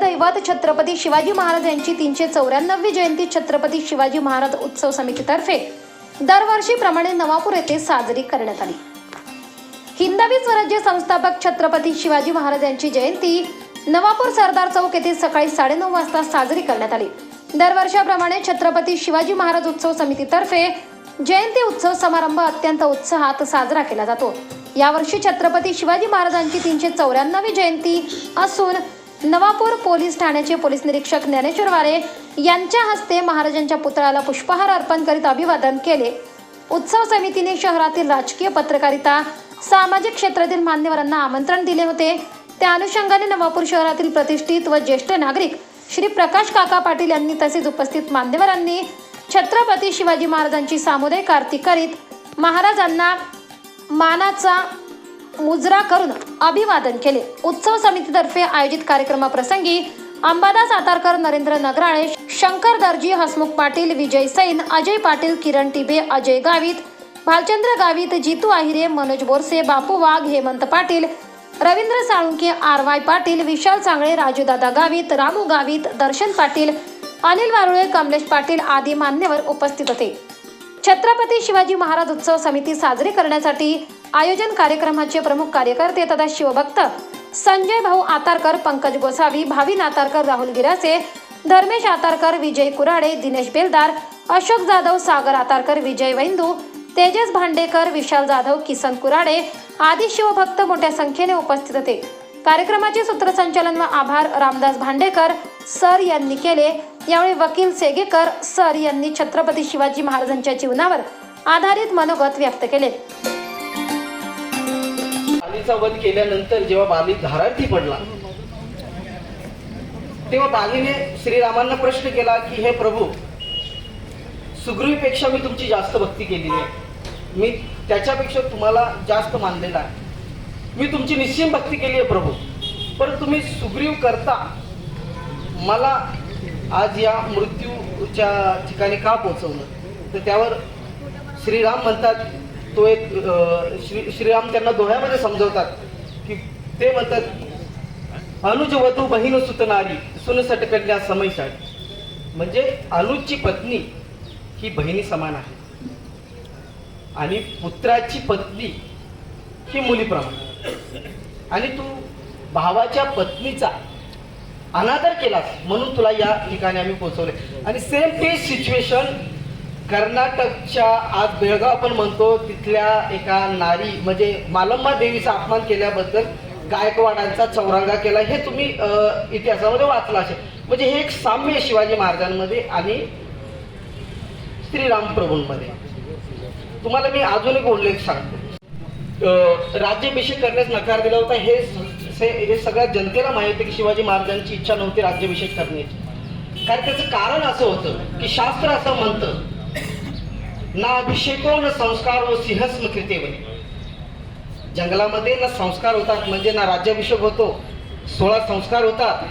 कुलदैवत छत्रपती शिवाजी महाराज यांची तीनशे चौऱ्याण्णवी जयंती छत्रपती शिवाजी महाराज उत्सव समितीतर्फे दरवर्षीप्रमाणे नवापूर येथे साजरी करण्यात आली. हिंदवी स्वराज्य संस्थापक छत्रपती शिवाजी महाराज यांची जयंती नवापूर सरदार चौक येथे सकाळी साडेनऊ वाजता साजरी करण्यात आली. दरवर्षाप्रमाणे छत्रपती शिवाजी महाराज उत्सव समितीतर्फे जयंती उत्सव समारंभ अत्यंत उत्साहात साजरा केला जातो. यावर्षी छत्रपती शिवाजी महाराजांची तीनशे चौऱ्याण्णवी जयंती असून नवापूर पोलीस ठाण्याचे पोलीस निरीक्षक ज्ञानेश्वर वारे यांच्या हस्ते महाराजांच्या पुतळ्याला पुष्पहार अर्पण करीत अभिवादन केले. उत्सव समितीने शहरातील राजकीय पत्रकारिता सामाजिक क्षेत्रातील मान्यवरांना आमंत्रण दिले होते. त्या अनुषंगाने नवापूर शहरातील प्रतिष्ठित व ज्येष्ठ नागरिक श्री प्रकाश काका पाटील यांनी तसेच उपस्थित मान्यवरांनी छत्रपती शिवाजी महाराजांची सामुदायिक आरती करीत महाराजांना मानाचा मुजरा करून अभिवादन केले. उत्सव समितीतर्फे आयोजित कार्यक्रमाप्रसंगी अंबादास सातारकर नरेंद्र नगराळे शंकर दर्जी हसमुख पाटील विजय सैन अजय पाटील किरण टिबे अजय गावित भालचंद्र गावित जितू आहिरे मनोज बोरसे बापू वाघ हेमंत पाटील रवींद्र साळुंके आर वाय पाटील विशाल चांगळे राजूदादा गावित रामू गावित दर्शन पाटील अनिल वारुळे कमलेश पाटील आदी मान्यवर उपस्थित होते. छत्रपती शिवाजी महाराज उत्सव समिती साजरी करण्यासाठी आयोजन कार्यक्रमाचे प्रमुख कार्यकर्ते तथा शिवभक्त संजय भाऊ आतारकर पंकज गोसावी भावी नातारकर राहुल गिरासे धर्मेश आतारकर विजय कुराडे दिनेश बेलदार अशोक जाधव सागर आतारकर विजय वैंदू तेजस भांडेकर विशाल जाधव किसन कुराडे आदी शिवभक्त मोठ्या संख्येने उपस्थित होते. कार्यक्रमाचे सूत्रसंचालन व आभार रामदास भांडेकर सर यांनी केले. यावेळी वकील सेगेकर सर यांनी छत्रपती शिवाजी महाराजांच्या जीवनावर आधारित मनोगत व्यक्त केले. बालीचा वध केल्यानंतर जेव्हा बाली धारार्थी पडला तेव्हा बालीने श्रीरामांना प्रश्न केला की हे प्रभू सुग्रीवीपेक्षा मी तुमची जास्त भक्ती केलेली आहे. मी त्याच्यापेक्षा तुम्हाला जास्त मानलेला आहे. मी तुमची निश्चिम भक्ती केली आहे प्रभू. पण तुम्ही सुग्रीव करता मला आज या मृत्यूच्या ठिकाणी का पोहोचवलं? तर त्यावर श्रीराम म्हणतात तो एक श्री श्रीराम त्यांना दोह्यामध्ये समजवतात की ते म्हणतात अनुज वधू बहीण सुतनारी सुनसट कन्या समयसाठी म्हणजे अनुजची पत्नी ही बहिणी समान आहे. आणि पुत्राची पत्नी ही मुलीप्रमाणे आणि तू भावाच्या पत्नीचा अनादर केलास म्हणून तुला या ठिकाणी आम्ही पोहोचवले आणि सेम तेच सिच्युएशन कर्नाटकच्या आज बेळगाव आपण म्हणतो तिथल्या एका नारी म्हणजे मालम्मा देवीचा अपमान केल्याबद्दल गायकवाडांचा चौरांगा केला. हे तुम्ही इतिहासामध्ये वाचलं असेल. म्हणजे हे एक साम्य शिवाजी महाराजांमध्ये आणि श्रीराम प्रभूंमध्ये. तुम्हाला मी अजून एक उल्लेख सांगतो. राज्याभिषेक करण्यास नकार दिला होता. हे हे हे सगळ्या जनतेला माहिती आहे की शिवाजी महाराजांची इच्छा नव्हती राज्याभिषेक करण्याची. कारण त्याचं कारण असं होतं की शास्त्र असं म्हणतं ना अभिषेको न संस्कार व सिंहस्म कृते जंगलामध्ये ना संस्कार होतात म्हणजे ना राज्याभिषेक होतो. सोळा संस्कार होतात.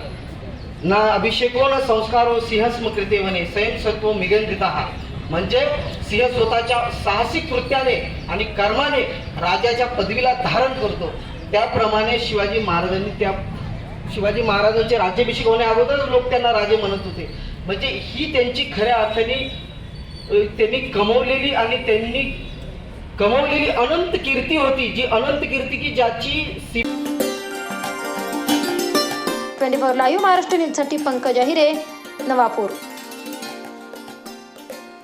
ना अभिषेको न संस्कार व सिंहस्म कृते म्हणे स्वयंसत्व मिगंधिता हा. म्हणजे सिंह स्वतःच्या साहसिक कृत्याने आणि कर्माने राजाच्या पदवीला धारण करतो. त्याप्रमाणे शिवाजी महाराजांनी त्या शिवाजी महाराजांचे राज्याभिषेक होण्या अगोदर लोक त्यांना राजे म्हणत होते. म्हणजे ही त्यांची खऱ्या अर्थाने त्यांनी कमवलेली आणि त्यांनी कमवलेली अनंत कीर्ती होती जी अनंत कीर्ती की ज्याची ट्वेंटी फोर लाईव्ह महाराष्ट्र न्यूजसाठी पंकज अहिरे नवापूर.